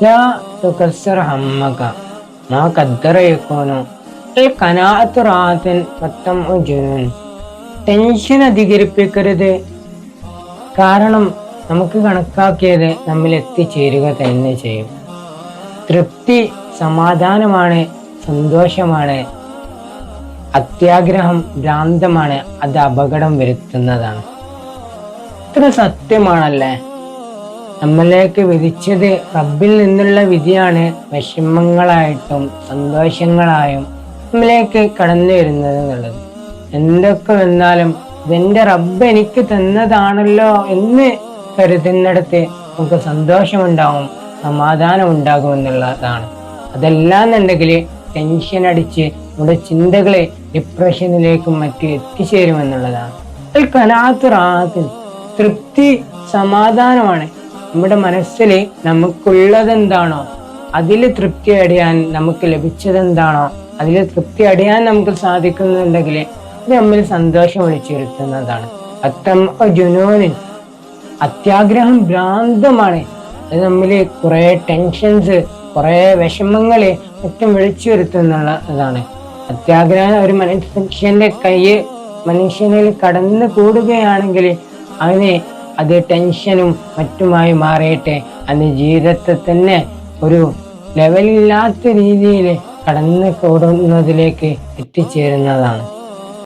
لا تكسر همك ما قدر يكون القناعة راحة والطمع جنون tension അധികരിപ്പിക്കരുത് കാരണം നമുക്ക് കണക്കാക്കിയത് നമ്മിൽ എത്തിച്ചേരുക തന്നെ ചെയ്യും തൃപ്തി സമാധാനമാണ് സന്തോഷമാണ് അത്യാഗ്രഹം ഭ്രാന്തമാണ് അത് അപകടം വരുത്തുന്നതാണ് ഇത്ര സത്യമാണല്ലേ നമ്മളിലേക്ക് വിധിച്ചത് റബ്ബിൽ നിന്നുള്ള വിധിയാണ്. വിഷമങ്ങളായിട്ടും സന്തോഷങ്ങളായും നമ്മിലേക്ക് കടന്നു വരുന്നത് എന്നുള്ളത്. എന്തൊക്കെ വന്നാലും ഇതെന്റെ റബ്ബ് എനിക്ക് തന്നതാണല്ലോ എന്ന് കരുതുന്നിടത്ത് നമുക്ക് സന്തോഷമുണ്ടാവും സമാധാനം ഉണ്ടാകും എന്നുള്ളതാണ്. അതല്ലാന്നുണ്ടെങ്കിൽ ടെൻഷൻ അടിച്ച് നമ്മുടെ ചിന്തകളെ ഡിപ്രഷനിലേക്കും മറ്റും എത്തിച്ചേരുമെന്നുള്ളതാണ് കലാത്ത് റാത്ത് തൃപ്തി സമാധാനമാണ്. നമ്മുടെ മനസ്സിൽ നമുക്കുള്ളതെന്താണോ അതിൽ തൃപ്തി അടയാൻ നമുക്ക് ലഭിച്ചതെന്താണോ അതിൽ തൃപ്തി അടയാൻ നമുക്ക് സാധിക്കുന്നുണ്ടെങ്കിൽ അത് നമ്മിൽ സന്തോഷം ഒഴിച്ചിരുത്തുന്നതാണ് അത്തം ജുനോനിൽ അത്യാഗ്രഹം ഭ്രാന്തമാണ്. അത് നമ്മിൽ കുറെ ടെൻഷൻസ് കുറെ വിഷമങ്ങൾ മറ്റും വിളിച്ചു വരുത്തുന്നുള്ളതാണ് അത്യാഗ്രഹം ഒരു മനുഷ്യന്റെ കയ്യ് മനുഷ്യനിൽ കടന്നു കൂടുകയാണെങ്കിൽ അവന് അത് ടെൻഷനും മറ്റുമായി മാറിയിട്ട് അന്ന് ജീവിതത്തെ തന്നെ ഒരു ലെവലില്ലാത്ത രീതിയിൽ കടന്നു കൂടുന്നതിലേക്ക് എത്തിച്ചേരുന്നതാണ്.